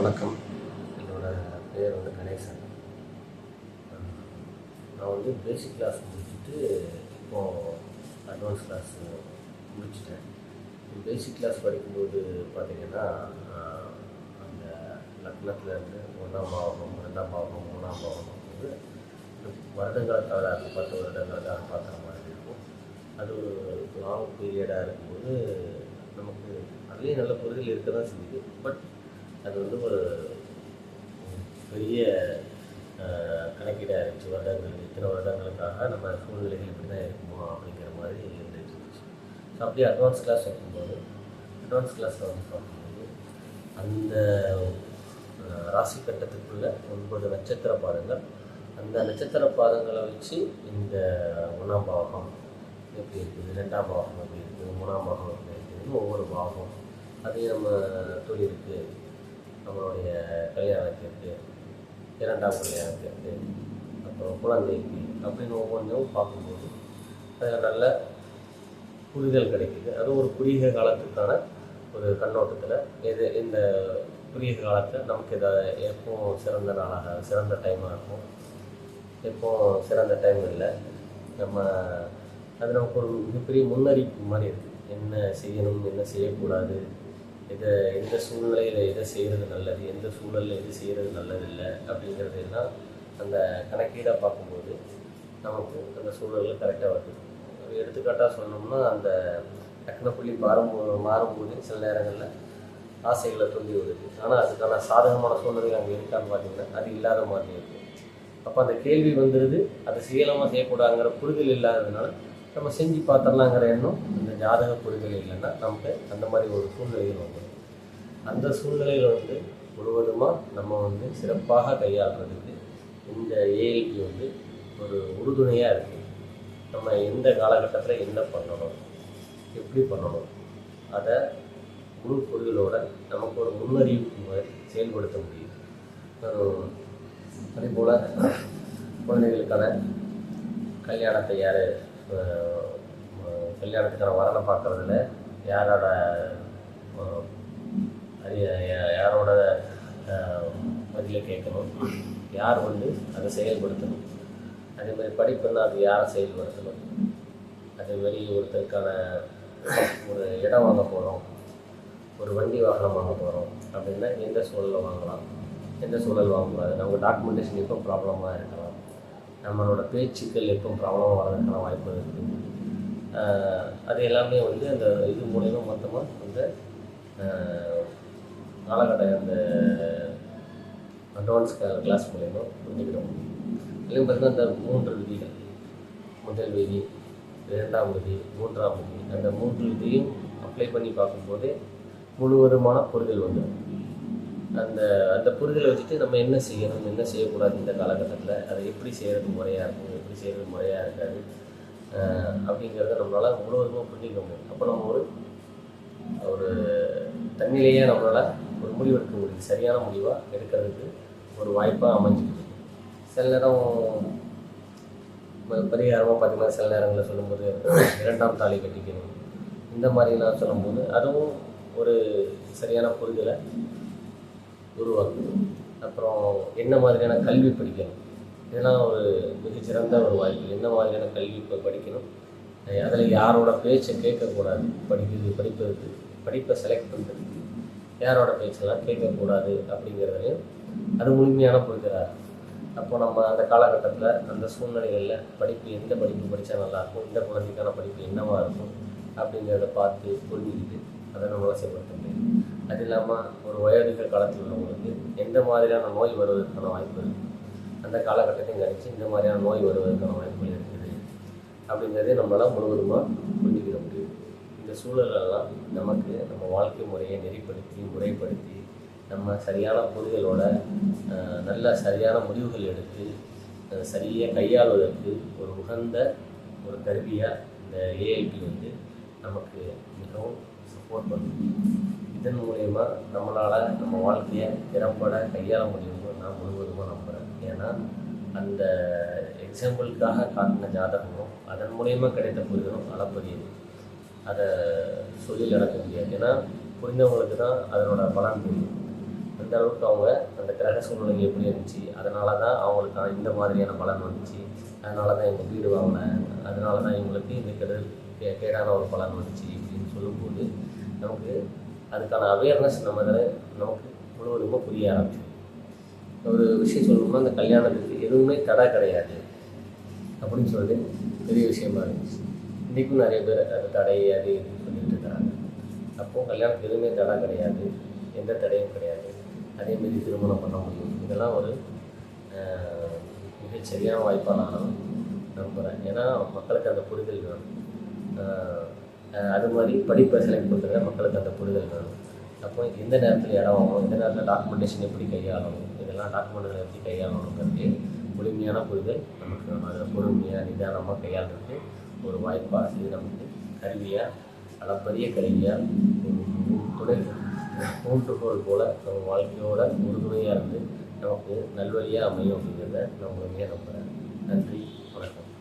வணக்கம். என்னோடய பேர் வந்து கணேசன். நான் வந்து பேசிக் கிளாஸ் முடிச்சுட்டு இப்போது அட்வான்ஸ் கிளாஸ் முடிச்சிட்டேன். பேசிக் கிளாஸ் படிக்கும்போது பார்த்திங்கன்னா அந்த லக்னத்துலேருந்து ஒன்றாம் பாவகம் ரெண்டாம் பாவகம் மூணாம் பாவகம் வந்து வருடங்களை தவிர பத்து வருடங்கள் தான் பார்க்குற மாதிரி இருக்கும். அது ஒரு லாங் பீரியடாக இருக்கும்போது நமக்கு அதுலேயும் நல்ல புரிதல் இருக்க தான் செஞ்சுது பட் அது வந்து ஒரு பெரிய கணக்கீடாக இருந்துச்சு. வருடங்கள் இத்தனை வருடங்களுக்காக நம்ம சூழ்நிலைகள் இப்படி தான் இருக்குமோ அப்படிங்கிற மாதிரி இருந்துச்சு. ஸோ அப்படியே அட்வான்ஸ் கிளாஸ் வைக்கும்போது அட்வான்ஸ் கிளாஸில் வந்து பார்க்கும்போது அந்த ராசி கட்டத்துக்குள்ளே ஒன்பது நட்சத்திர பாதங்கள். அந்த நட்சத்திர பாதங்களை வச்சு இந்த ஒன்றாம் பாகம் எப்படி இருக்குது ரெண்டாம் பாகம் எப்படி இருக்குது மூணாம் பாகம் எப்படி இருக்குதுன்னு ஒவ்வொரு பாகம் அது நம்ம தொழிலுக்கு நம்மளுடைய கல்யாணத்திற்கு இரண்டாம் கல்யாணத்திற்கு அப்புறம் குழந்தைக்கு அப்படின்னு ஒவ்வொன்றும் பார்க்கும்போது அதில் நல்ல புரிதல் கிடைக்குது. அது ஒரு குறுகிய காலத்துக்கான ஒரு கண்ணோட்டத்தில் எது இந்த குறுகிய காலத்தில் நமக்கு இதை எப்போ சிறந்த நாளாக சிறந்த டைமாக இருக்கும்? எப்போ சிறந்த டைம் இல்லை? நம்ம அது நமக்கு ஒரு மிகப்பெரிய முன்னறிவிப்பு மாதிரி இருக்குது என்ன செய்யணும் என்ன செய்யக்கூடாது? இதை எந்த சூழ்நிலையில் எதை செய்கிறது நல்லது எந்த சூழலில் எது செய்கிறது நல்லதில்லை அப்படிங்கிறது எல்லாம் அந்த கணக்கீடாக பார்க்கும்போது நமக்கு அந்த சூழல்கள் கரெக்டாக வருது. ஒரு எடுத்துக்காட்டாக சொன்னோம்னா அந்த டக்குன புள்ளி மாறும்போது மாறும்போது சில நேரங்களில் ஆசைகளை தூண்டி விடுது ஆனால் அதுக்கான சாதகமான சூழ்நிலை அங்கே இருக்கான்னு பார்த்தீங்கன்னா அது இல்லாத மாதிரி இருக்குது அப்போ அந்த கேள்வி வந்துடுது அதை செய்யலாமா செய்யக்கூடாதுங்கிற புரிதல் இல்லாததுனால நம்ம செஞ்சு பார்த்துடலாங்கிற எண்ணம் அந்த ஜாதக புரிதல் இல்லைன்னா நமக்கு அந்த மாதிரி ஒரு சூழ்நிலைகள் வந்துடும். அந்த சூழ்நிலையில் வந்து முழுவதுமாக நம்ம வந்து சிறப்பாக கையாளுறதுக்கு இந்த ஏஐபி வந்து ஒரு உறுதுணையாக இருக்குது நம்ம எந்த காலகட்டத்தில் என்ன பண்ணணும் எப்படி பண்ணணும் அதை முழு புரிதலோட நமக்கு ஒரு முன்னறிவிப்பு மாதிரி செயல்படுத்த முடியும். அதே போல் குழந்தைகளுக்கான கல்யாணத்தை யார் கல்யாணத்துக்கான வரனை பார்க்குறதுல யாரோட யாரோட பதிலை கேட்கணும். யார் வந்து அதை செயல்படுத்தணும். அதே மாதிரி படிப்புன்னா அது யாரை செயல்படுத்தணும்? அதே மாதிரி ஒருத்தருக்கான ஒரு இடம் வாங்க போகிறோம் ஒரு வண்டி வாகனம் வாங்க போகிறோம் அப்படின்னா எந்த சூழலில் வாங்கலாம்? எந்த சூழல் வாங்கக்கூடாது? நம்ம டாக்குமெண்டேஷன் எப்போ ப்ராப்ளமாக இருக்கலாம்? நம்மளோட பேச்சுக்கள் எப்போ ப்ராப்ளமாக வர்றதுக்கான வாய்ப்பு இருக்குது அது எல்லாமே வந்து அந்த இது மூலயமா மொத்தமாக அந்த காலகட்ட அந்த அட்வான்ஸ் கிளாஸ் மூலயமா புரிஞ்சுக்கிட முடியும். இதுலேயும் பார்த்தீங்கன்னா அந்த மூன்று விதிகள். முதல் விதி இரண்டாம் விதி மூன்றாம் விதி. அந்த மூன்று விதியும் அப்ளை பண்ணி பார்க்கும்போதே முழுவதுமான புரிதல் வந்துடும். அந்த அந்த புரிதலை வச்சுட்டு நம்ம என்ன செய்யணும் என்ன செய்யக்கூடாது இந்த காலகட்டத்தில் அதை எப்படி செய்கிறது முறையாக இருக்கும் எப்படி செய்கிறது முறையாக இருக்காது அப்படிங்கிறத நம்மளால் முழுவதுமாக புரிஞ்சிக்க முடியும். அப்போ நம்ம ஒரு ஒரு தன்னிலேயே நம்மளால் ஒரு முடிவு எடுக்க முடியுது சரியான முடிவாக எடுக்கிறதுக்கு ஒரு வாய்ப்பாக அமைஞ்சிருக்கு. சில நேரம் பரிகாரமாக பார்த்தீங்கன்னா சில நேரங்களில் சொல்லும்போது இரண்டாம் தாலி கட்டிக்கணும். இந்த மாதிரிலாம் சொல்லும்போது அதுவும் ஒரு சரியான புரிதலை உருவாக்குது. அப்புறம் என்ன மாதிரியான கல்வி படிக்கணும்? இதெல்லாம் ஒரு மிகச்சிறந்த ஒரு வாய்ப்பு என்ன மாதிரியான கல்வி இப்போ படிக்கணும்? அதில் யாரோட பேச்சை கேட்கக்கூடாது? படிக்கிறது படிப்பதற்கு படிப்பை செலக்ட் பண்ணுறதுக்கு யாரோட பேச்செல்லாம் கேட்கக்கூடாது அப்படிங்கிறதையும் அது முழுமையான புரிதலாக அப்போ நம்ம அந்த காலகட்டத்தில் அந்த சூழ்நிலைகளில் படிப்பு எந்த படிப்பு படித்தா நல்லாயிருக்கும்? இந்த குழந்தைக்கான படிப்பு என்னவாக இருக்கும்? அப்படிங்கிறத பார்த்து புரிஞ்சுக்கிட்டு அதை நம்ம வசப்படுத்த முடியும். அது இல்லாமல் ஒரு வயோதிக காலத்தில் உள்ளவங்களுக்கு எந்த மாதிரியான நோய் வருவதற்கான வாய்ப்பு இருக்குது அந்த காலகட்டத்தையும் கணிச்சு இந்த மாதிரியான நோய் வருவதற்கான வாய்ப்புகள் இருக்குது அப்படிங்கிறதே நம்மளால் முழுவதுமாக புரிஞ்சுக்கிற முடியும். இந்த சூழலெல்லாம் நமக்கு நம்ம வாழ்க்கை முறையை நெறிப்படுத்தி முறைப்படுத்தி நம்ம சரியான புரிதலோட நல்ல சரியான முடிவுகள் எடுத்து சரியாக கையாளுவதற்கு ஒரு உகந்த ஒரு கருவியாக இந்த ஏஐபி வந்து நமக்கு மிகவும் சப்போர்ட் பண்ணும். இதன் மூலயமா நம்மளால் நம்ம வாழ்க்கையை திறம்பட கையாள முடியும்னு நான் முழுவதுமாக நம்புகிறேன் ஏன்னா அந்த எக்ஸாம்பிளுக்காக காட்டின ஜாதகமும் அதன் மூலயமா கிடைத்த புரிதலும் அளப்பரியது. அதை சொல்லி நடக்க முடியாது. ஏன்னா புரிந்தவங்களுக்கு தான் அதனோட பலன் புரியும் அந்த அளவுக்கு அவங்க அந்த கிரக சூழ்நிலை எப்படி இருந்துச்சு அதனால தான் அவங்களுக்கு இந்த மாதிரியான பலன் வந்துச்சு அதனால தான் இவங்க வீடு வாங்கினேன் அதனால தான் இவங்களுக்கு இந்த கெடு கே- கேடான ஒரு பலன் வந்துச்சு அப்படின்னு சொல்லும்போது நமக்கு அதுக்கான அவேர்னஸ் நம்ம இதில் நமக்கு முழுவதுமாக புரிய ஆரம்பிச்சு ஒரு விஷயம் சொல்லணும்னா அந்த கல்யாணத்துக்கு எதுவுமே தடை கிடையாது. அப்படின்னு சொல்லிட்டு பெரிய விஷயமா இருந்துச்சு. இன்றைக்கும் நிறைய பேர் அது தடை அது இதுன்னு சொல்லிட்டு இருக்கிறாங்க அப்போது கல்யாணத்துக்கு எதுவுமே தடை கிடையாது. எந்த தடையும் கிடையாது. அதேமாரி திருமணம் பண்ண முடியும். இதெல்லாம் ஒரு மிகச்சரியான வாய்ப்பாக நான் நம்புகிறேன் ஏன்னா மக்களுக்கு அந்த புரிதல் வேணும். அது மாதிரி படிப்பை செலக்ட் பண்ணுறத மக்களுக்கு அந்த புரிதல் வேணும். அப்போ எந்த நேரத்தில் இடம் ஆகும் எந்த நேரத்தில் டாக்குமெண்டேஷன் எப்படி கையாளணும்? இதெல்லாம் டாக்குமெண்ட்டுகளை எப்படி கையாளணுங்கிறது முழுமையான புரிதல் நமக்கு வேணும் அதில் பொறுமையாக நிதானமாக கையாளுறதுக்கு ஒரு வாய்ப்பாக இது நமக்கு கருவியாக அளப்பரிய கருவியாக துணை கூட்டுகோள் போல் நம்ம வாழ்க்கையோட உறுதுணையாக இருந்து நமக்கு நல்வழியாக அமையும் அப்படிங்கிறத நான் முழுமையாக நம்புகிறேன்